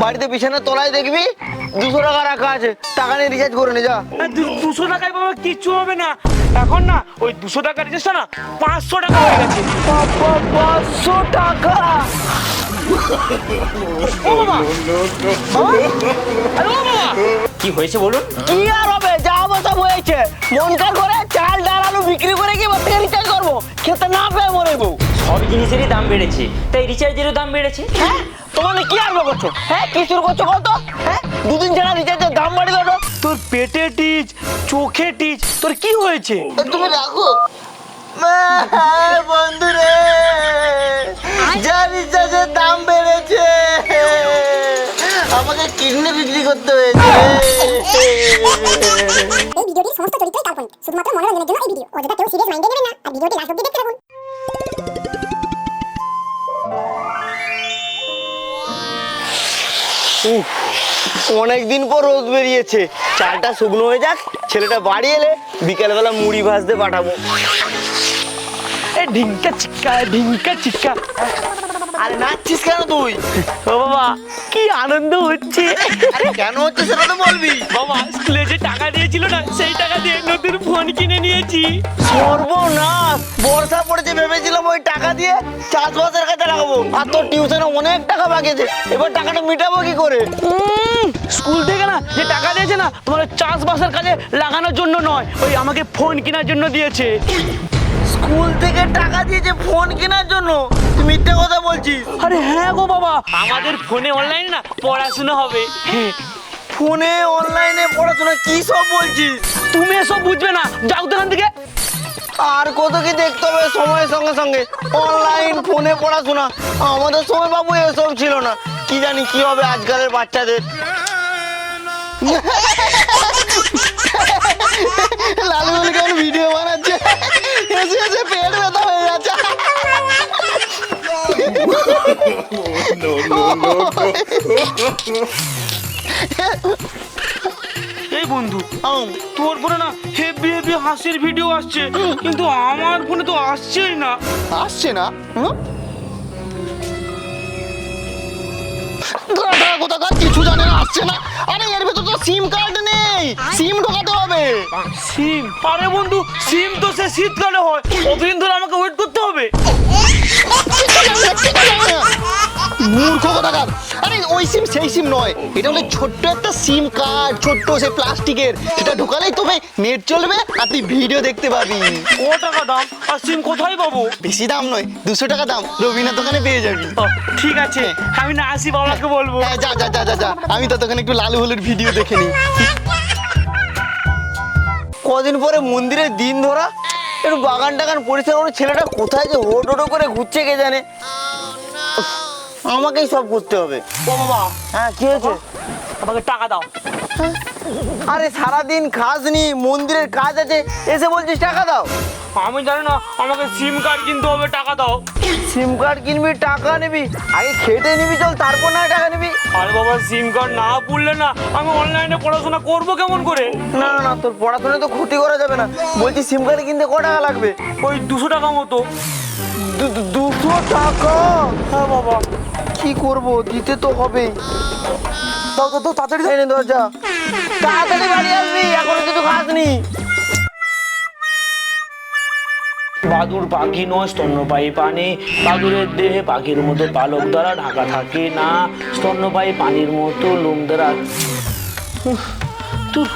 বাড়িতে বিছানার তলায় দেখবি দুশো টাকা রাখা আছে টাকা নিয়ে রিচার্জ করে নে যা। দুশো টাকায় বাবা কিচ্ছু হবে না। এখন না ওই দুশো টাকা রিচার্জটা না পাঁচশো টাকা হয়ে গেছে। পাঁচশো টাকা। কি হয়েছে বলুন? কি আর হবে? যা সব হয়েছে। মন কার চাল ডাল আলু বিক্রি করে কি রিচার্জ করব? খেতে না পেয়ে মরে বউ। সব জিনিসেরই দাম বেড়েছে। তাই রিচার্জেরও দাম বেড়েছে। হ্যাঁ? তোমার কি আর করছ? হ্যাঁ কি শুরু করছ কত হ্যাঁ? দুদিন ছাড়া রিচার্জের দাম বাড়িয়ে দেবো তোর পেটে টিচ চোখে টিচ তোর কি হয়েছে? তুমি রাখো। বন্ধু রে যা রিচার্জের দাম বেড়েছে। আমাকে কিডনি বিক্রি করতে হয়েছে। এই ভিডিওটির সমস্ত চরিত্রই কাল্পনিক শুধুমাত্র মনোরঞ্জনের জন্য এই ভিডিও। অযথা কেউ সিরিয়াস মাইন্ডে নেবেন না আর ভিডিওটি লাস্ট অব্দি দেখতে থাকুন। অনেক দিন পর রোদ বেরিয়েছে। চালটা শুকনো হয়ে যাক, ছেলেটা বাড়ি এলে বিকালবেলা মুড়ি ভাজতে পাঠাবো। ঢিঙ্কা চিক্কা ঢিঙ্কা চিক্কা। আরে নাচছিস কেন তুই? ও বাবা কি আনন্দ হচ্ছে? আরে কেন হচ্ছে সেটা তো বলবি। বাবা স্কুলে যে টাকা দিয়েছিল না সেই টাকা দিয়ে নতুন ফোন কিনে নিয়েছি। সর্বনাশ! বর্ষা পড়েছে ভেবেছিলাম ওই টাকা দিয়ে চাষবাসের কাজে লাগাবো। আর তোর টিউশনে অনেক টাকা বাকিছে এবার টাকাটা মিটাবো কি করে? স্কুল থেকে না যে টাকা দিয়েছে না তোমার চাষবাসের কাজে লাগানোর জন্য নয় ওই আমাকে ফোন কেনার জন্য দিয়েছে। স্কুল থেকে টাকা দিয়েছে ফোন কেনার জন্য। তুই মিথ্যে কথা বলছিস। আরে হ্যাঁ গো বাবা। আমাদের ফোনে অনলাইনে না পড়াশোনা হবে। হ্যাঁ, ফোনে অনলাইনে পড়াশোনা কি সব বলছিস? তুমি এসব বুঝবে না। যাও তো থেকে। আর কত কি দেখতে হবে সময়ের সঙ্গে সঙ্গে। অনলাইন ফোনে পড়াশোনা। আমাদের সময় বাবু এসব ছিল না। কি জানি কি হবে আজকালের বাচ্চাদের। এই বন্ধু আম, তোর ফোনে না হেভি হেভি হাসির ভিডিও আসছে কিন্তু আমার ফোনে তো আসছেই না। আসছে না? হুম? দাঁড়া, কোথাকার কিছু জানে না আসছে না। আরে এর ভেতর তো সিম কার্ড নেই। সিম ঢোকাতে হবে। সিম আরে বন্ধু সিম তো সে শীতকালে হয়। কতদিন ধরে আমাকে ওয়েট করতে হবে? মূর্খ কোথাকার? আরে ওই সিম সেই সিম নয়। এটা হলো ছোট্ট একটা সিম কার্ড ছোট্ট সে প্লাস্টিকের। সেটা ঢোকালেই তবে নেট চলবে আর তুই ভিডিও দেখতে পাবি। ক টাকা দাম আর সিম কোথায় পাবো? বেশি দাম নয় দুশো টাকা দাম। রবিনার দোকানে পেয়ে যাবি। ও, ঠিক আছে আমি না আসি বাবাকে বলব। হ্যাঁ যা যা যা যা যা। আমি তো তখন একটু লালু হলুর ভিডিও দেখে নিই। কদিন পরে মন্দিরের দিন ধরা? একটু বাগান টাগান পরিষ্কার করে ছেলেটা কোথায় যে হোট হোটো করে ঘুরছে কে জানে? আমাকেই সব করতে হবে। ও বাবা। হ্যাঁ কি হয়েছে? আমাকে টাকা দাও। আরে সারাদিন খাসনি মন্দিরের কাজ আছে এসে বলছিস টাকা দাও। আমি জানি না আমাকে সিম কার্ড কিনতে হবে টাকা দাও। সিম কার্ড কিনবি টাকা নিবি আগে খেটে নিবি চল তারপর না টাকা নিবি। আরে বাবা সিম কার্ড না পুড়লে না আমি অনলাইনে পড়াশোনা করব কেমন করে? না না না তোর পড়াশোনা তো ক্ষতি করা যাবে না। বলছি সিম কার্ড কিনতে ক টাকা লাগবে? ওই দুশো টাকা মতো। দুশো টাকা? হ্যাঁ বাবা। কি করব? দিতে তো হবে। দাও দাও তাড়াতাড়ি। এনে দরজা। তাড়াতাড়ি বাড়ি আসবি, এখনও কিছু খাসনি। বাদুর পাখি নয়, স্তন্যপায়ী পানি বাদুরের দেহে পাখির মতো পালক দ্বারা ঢাকা থাকে না। স্তন্যপায়ী পানির মতো লোম দ্বারা। তোর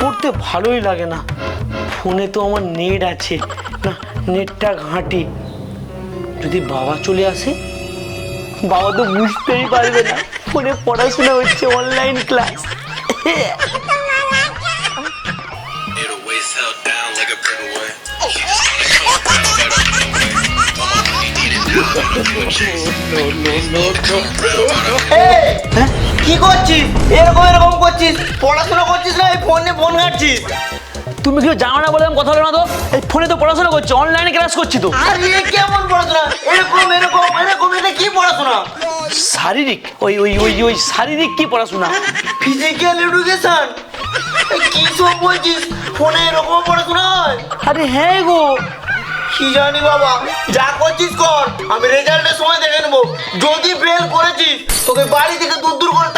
পড়তে ভালোই লাগে না। ফোনে তো আমার নেট আছে। না, নেটটা ঘাঁটি। যদি বাবা চলে আসে বাবা তো বুঝতেই পারবে না। ফোনে পড়াশোনা হচ্ছে অনলাইন ক্লাস. কি করছিস? এরকম এরকম করছিস? পড়াশোনা করছিস না এই ফোনে ফোন ঘাটছিস। তুমি কেউ জানো না বলে কথা বলে না তো? এই ফোনে তো পড়াশোনা করছি অনলাইনে ক্লাস করছি তো। আর এ কেমন পড়াশোনা? এরকম এরকম এরকম এটা কি পড়াশোনা? শারীরিক ওই ওই ওই ওই শারীরিক কি পড়াশোনা? ফিজিক্যাল এডুকেশন কি সব বলছিস? ফোনে এরকম পড়াশোনা হয়? আরে হ্যাঁ গো। কি জানি বাবা যা করছিস কর আমি রেজাল্টের সময় দেখে নেব। যদি ফেল করেছিস তোকে বাড়ি থেকে দূর দূর করে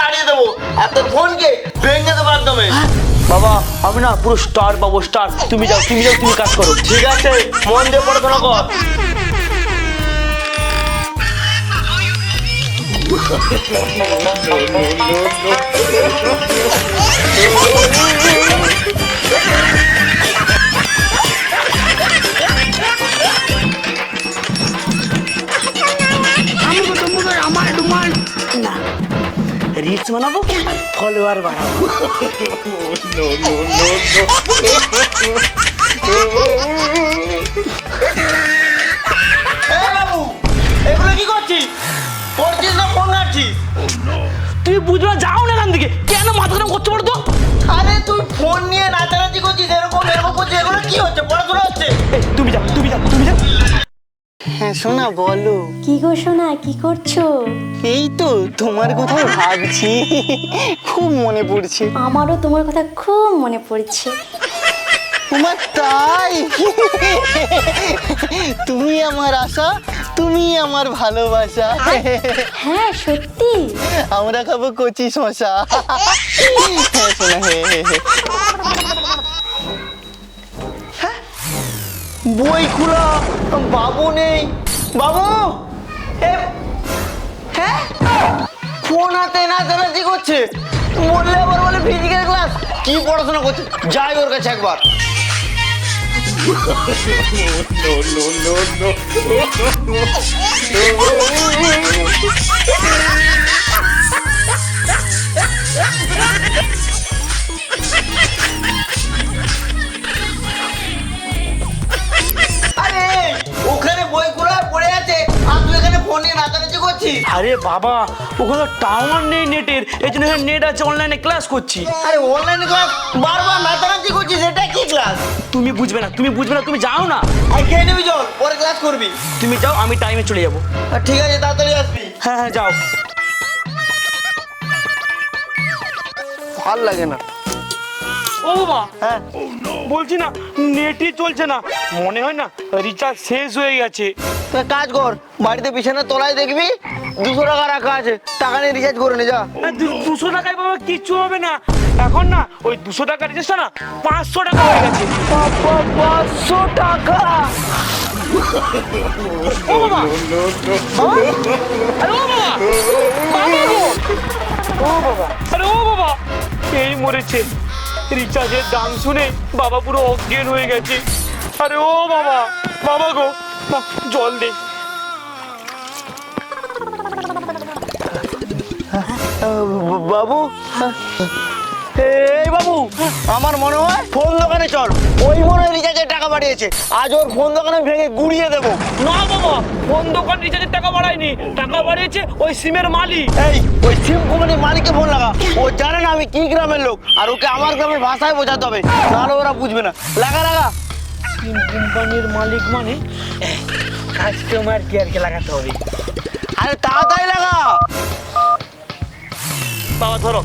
বাবা, আমি না পুরো স্টার পাবো স্টার তুমি যাও তুমি যাও, তুমি কাজ করো, ঠিক আছে? মন দিয়ে পড়াশোনা কর। না রিলস বানাবো? ফলোয়ার বাবু এগুলো কি করছিস? পড়ছিস না ফোন ঘাটছিস? তুমি বুঝবে যাও না এখান থেকে। কেন মাথা গরম করতে পারতো আরে তুই ফোন নিয়ে নাচানাচি করছিস এরকম এরকম করছিস এগুলো কি হচ্ছে? হ্যাঁ শোনা বলো। কি গো সোনা কি করছ? এই তো তোমার কথা ভাবছি। খুব মনে পড়ছে। আমারও তোমার কথা খুব মনে পড়ছে। তোমার তাই? তুমি আমার আশা তুমি আমার ভালোবাসা। হ্যাঁ সত্যি। আমরা খাব কচি শশা হ্যাঁ শোনা হে হে বই খোলা বাবু নেই বাবু হ্যাঁ ফোন হাতে নাচানাচি করছে বললে আবার বলে ফিজিক্যাল ক্লাস কি পড়াশোনা করছে যাই ওর কাছে একবার আরে বাবা ওখানে টাওয়ার নেই নেটের এই জন্য নেট আছে অনলাইনে ক্লাস করছি। আরে অনলাইন ক্লাস বারবার নাচানাচি করছিস এটা কি ক্লাস তুমি বুঝবে না তুমি বুঝবে না তুমি যাও না। আর খেয়ে নিবি জল পরে ক্লাস করবি। তুমি যাও আমি টাইমে চলে যাব। ঠিক আছে তাড়াতাড়ি আসবি। হ্যাঁ হ্যাঁ যাও। ভালো লাগে না। ও বাবা হ্যাঁ। বলছি না নেটই চলছে না মনে হয় না রিচার্জ শেষ হয়ে গেছে। তুই কাজ কর বাড়িতে বিছানা তলায় দেখবি দুশো টাকা রাখা আছে টাকা নিয়ে রিচার্জ করে নে যা। দুশো টাকায় বাবা কিচ্ছু হবে না। এখন না ওই দুশো টাকা রিচার্জটা না পাঁচশো টাকা হয়ে গেছে। পাঁচশো টাকা। এই মরেছে। রিচার্জের দাম শুনে বাবা পুরো অজ্ঞান হয়ে গেছে। আরে ও বাবা। বাবা গো জল দে। বাবু? এই বাবু আমার মনে হয় ফোন দোকানে চল। ওই মনে হয় রিচার্জের টাকা বাড়িয়েছে। আজ ওর ফোন দোকানে ভেঙে গুড়িয়ে দেবো। না বাবা ফোন দোকান রিচার্জের টাকা বাড়ায়নি। টাকা বাড়িয়েছে ওই সিমের মালিক। এই ওই সিম কোম্পানির মালিককে ফোন লাগা। ও জানে না আমি কি গ্রামের লোক আর ওকে আমার গ্রামের ভাষায় বোঝাতে হবে। নাহলে ওরা বুঝবে না। লাগা লাগা। সিম কোম্পানির মালিক মানে? কাস্টমার কেয়ারকে লাগাতে হবে? আরে তাড়াতাড়ি লাগা। বাবা ধরো।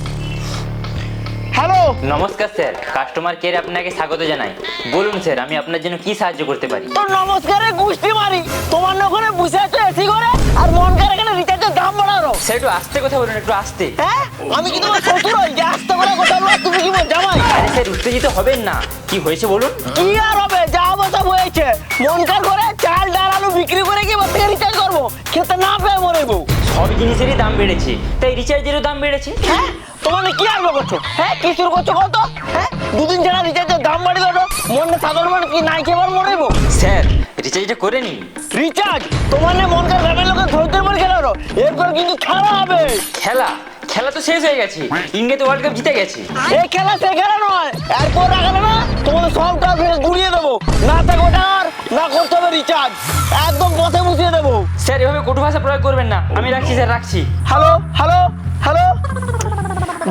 হ্যালো। নমস্কার স্যার। কাস্টমার কেয়ারে আপনাকে স্বাগত জানাই। বলুন স্যার আমি আপনার জন্য কি সাহায্য করতে পারি? তোর নমস্কারে গুষ্টি মারি। তোমার ওখানে বসে আছো এসি করে আর মন করে এখানে রিচার্জের দাম বাড়ানো। স্যার একটু আস্তে কথা বলুন একটু আস্তে। হ্যাঁ? আমি কি তোমার শ্বশুর হই? যে আসতে করে কথা বলো তুমি কি বল জামাই আরে স্যার উত্তেজিত হবেন না। কি হয়েছে বলুন? কি আর হবে? যা অবস্থা হয়েছে। মনকার করে চাল ডাল আলু বিক্রি করে কি থেকে রিচার্জ করব। খেতে না পেয়ে মরেবো সব জিনিসেরই দাম বেড়েছে। তাই রিচার্জেরও দাম বেড়েছে। হ্যাঁ? তোমার কি আর করছ? হ্যাঁ কি শুরু করছ কত হ্যাঁ? দুদিন ছাড়া রিচার্জের দাম বাড়ি দেবো মনে সাধারণ মানুষ কি নাই খেবার মরেবো স্যার রিচার্জটা করে নিন। রিচার্জ তোমার না মনকার গ্রামের লোকের ধৈর্যের পর খেলা এরপর কিন্তু খেলা হবে। খেলা? খেলা তো শেষ হয়ে গেছে। ইংরেজি ওয়ার্ল্ড কাপ জিতে গেছে। এই খেলা সে খেলা নয়। এরপর রাখালে না তোমাদের সব টাকা ফেরত গুড়িয়ে দেবো। না থাকবে টাকার না করতে হবে রিচার্জ একদম পথে বুঝিয়ে দেবো। স্যার এভাবে কটু ভাষা প্রয়োগ করবেন না। আমি রাখছি স্যার রাখছি। হ্যালো হ্যালো হ্যালো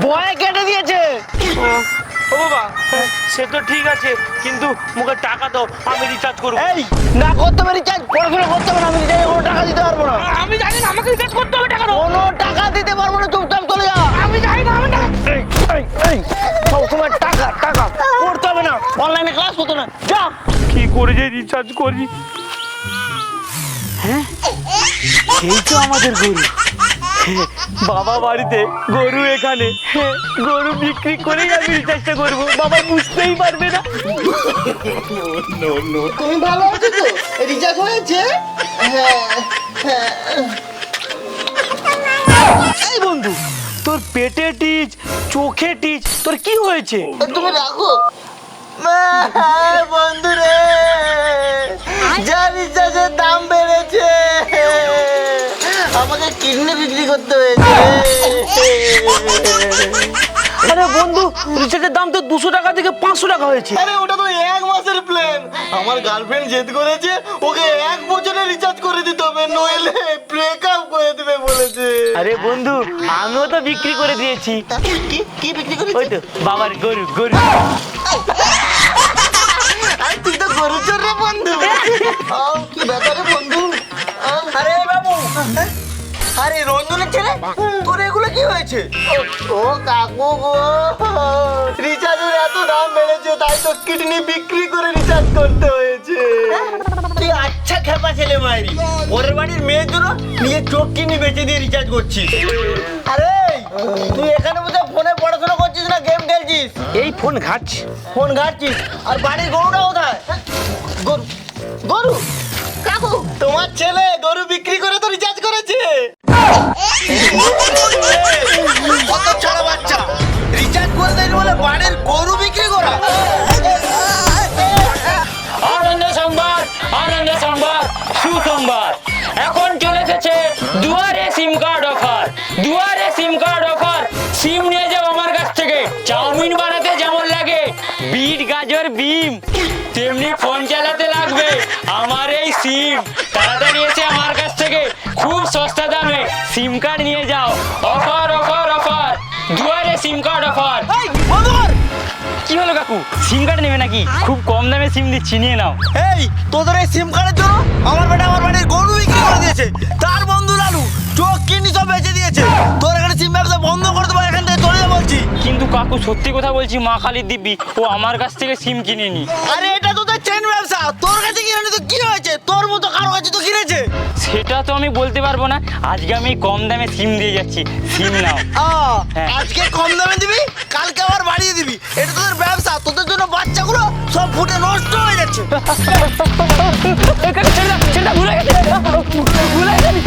ভয়ে কেটে দিয়েছে। ও বাবা সে তো ঠিক আছে কিন্তু মুখে টাকা দাও আমি রিচার্জ করব। এই না করতে হবে রিচার্জ পড়াশোনা করতে হবে না আমি রিচার্জে কোনো টাকা দিতে পারব না। আমি জানি না আমাকে রিচার্জ করতে হবে টাকা দাও। কোনো টাকা দিতে পারব না চুপচাপ চলে যা। আমি জানি না আমি না এই, এই, এই, সবসময় টাকা টাকা পড়তে হবে না। অনলাইনে ক্লাস করতে না। যা। কি করে যে রিচার্জ করি হ্যাঁ? এই তো আমাদের গরু। বাবা বাড়িতে গরু এখানে। হ্যাঁ, গরু বিক্রি করে আমি রিচার্জটা করব। বাবা বুঝতেই পারবে না। তুমি ভালো আছো তো? রিচার্জ হয়েছে? হ্যাঁ হ্যাঁ। এই বন্ধু তোর পেটে টিচ চোখে টিচ তোর কি হয়েছে? তুমি রাখো। বন্ধু রে যা রিচার্জের দাম বেড়েছে। আমাকে কিডনি বিক্রি করতে হয়েছে। আরে বন্ধু রিচার্জের দাম তো দুশো টাকা থেকে পাঁচশো টাকা হয়েছে। আরে ওটা তো এক মাসের প্ল্যান আমার গার্লফ্রেন্ড জেদ করেছে ওকে এক বছরে রিচার্জ করে দিতে হবে নইলে ব্রেকআপ করে দিবে বলেছে। আরে বন্ধু আমিও তো বিক্রি করে দিয়েছি। কি কি বিক্রি ওই করেছে তো বাবার গরু গরু। আরে তুই তো গরু হয়েছে ও কাকু গো। রিচার্জের এত দাম বেড়েছে তাই তো কিডনি বিক্রি করে রিচার্জ করতে হয়েছে। তুই আচ্ছা খেপা ছেলে মায়েরি ওরের বাড়ির মেয়ের জন্য নিজের চোখ কিনে বেঁচে দিয়ে রিচার্জ করছিস। আরে তুই এখানে বোধহয় ফোনে পড়াশোনা করছিস না গেম খেলছিস? এই ফোন ঘাটছি। ফোন ঘাটছিস? আর বাড়ির গরুটা কোথায়? সিম কার্ড অফার দুয়ারে সিম কার্ড অফার সিম নিয়ে যাও আমার কাছ থেকে। চাউমিন বানাতে যেমন লাগে। বিট গাজর বিম। তেমনি ফোন চালাতে লাগবে। আমার এই সিম তাড়াতাড়ি এসে আমার কাছ থেকে। খুব সস্তা দামে সিম কার্ড নিয়ে যাও। অফার অফার অফার দুয়ারে সিম কার্ড অফার কি হলো কাকু? সিম কার্ড নেবে নাকি? খুব কম দামে সিম দিচ্ছি নিয়ে নাও। এই তোদের এই সিম কার্ডের জন্য আমার বেটা আমার বাড়ির গরু বিক্রি করে দিয়েছে। তার লালু চোখ কিডনি সব বেঁচে দিয়েছে। তোর এখানে সিম ব্যবসা বন্ধ করে দেবো এখান থেকে চলে বলছি। কিন্তু কাকু সত্যি কথা বলছি মা কালীর দিব্যি ও আমার কাছ থেকে সিম কিনে নি আরে এটা তোদের চেন ব্যবসা। তোর কাছে কিনে তো কি হয়েছে? তোর মতো কারও কাছে তো কিনেছে। সেটা তো আমি বলতে পারব না। আজকে আমি কম দামে সিম দিয়ে যাচ্ছি। সিম নাও। আ, হ্যাঁ। আজকে কম দামে দিবি? কালকে আবার বাড়িয়ে দিবি। এটা তোদের ব্যবসা। তোদের জন্য বাচ্চাগুলো সব ফুটে নষ্ট হয়ে যাচ্ছে। এই কাকু ছেড়ে দাও, ছেড়ে দাও, ভুলে গেছি। ভুলে গেছি।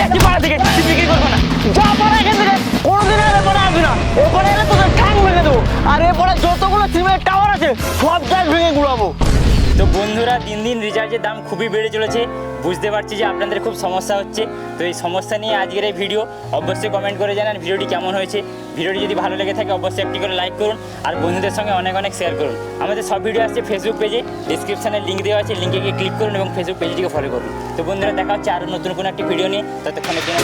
যাচ্ছি পাড়া থেকে বিক্রি করব না। যা পাড়া এখান কোনোদিন না। এলে তোদের ঠ্যাং ভেঙে দেবো। আর এরপরে যতগুলো সিমেন্ট টাওয়ার আছে, সব জায়গায় ভেঙে তো বন্ধুরা, দিন দিন রিচার্জের দাম খুবই বেড়ে চলেছে। বুঝতে পারছি যে আপনাদের খুব সমস্যা হচ্ছে। তো এই সমস্যা নিয়ে আজকের এই ভিডিও অবশ্যই কমেন্ট করে জানান ভিডিওটি কেমন হয়েছে। ভিডিওটি যদি ভালো লেগে থাকে, অবশ্যই একটি করে লাইক করুন আর বন্ধুদের সঙ্গে অনেক অনেক শেয়ার করুন। আমাদের সব ভিডিও আসছে ফেসবুক পেজে ডিসক্রিপশানে লিঙ্ক দেওয়া আছে লিঙ্কে গিয়ে ক্লিক করুন এবং ফেসবুক পেজটিকে ফলো করুন। তো বন্ধুরা, দেখা হচ্ছে আরও নতুন কোনো একটি ভিডিও নিয়ে। ততক্ষণের জন্য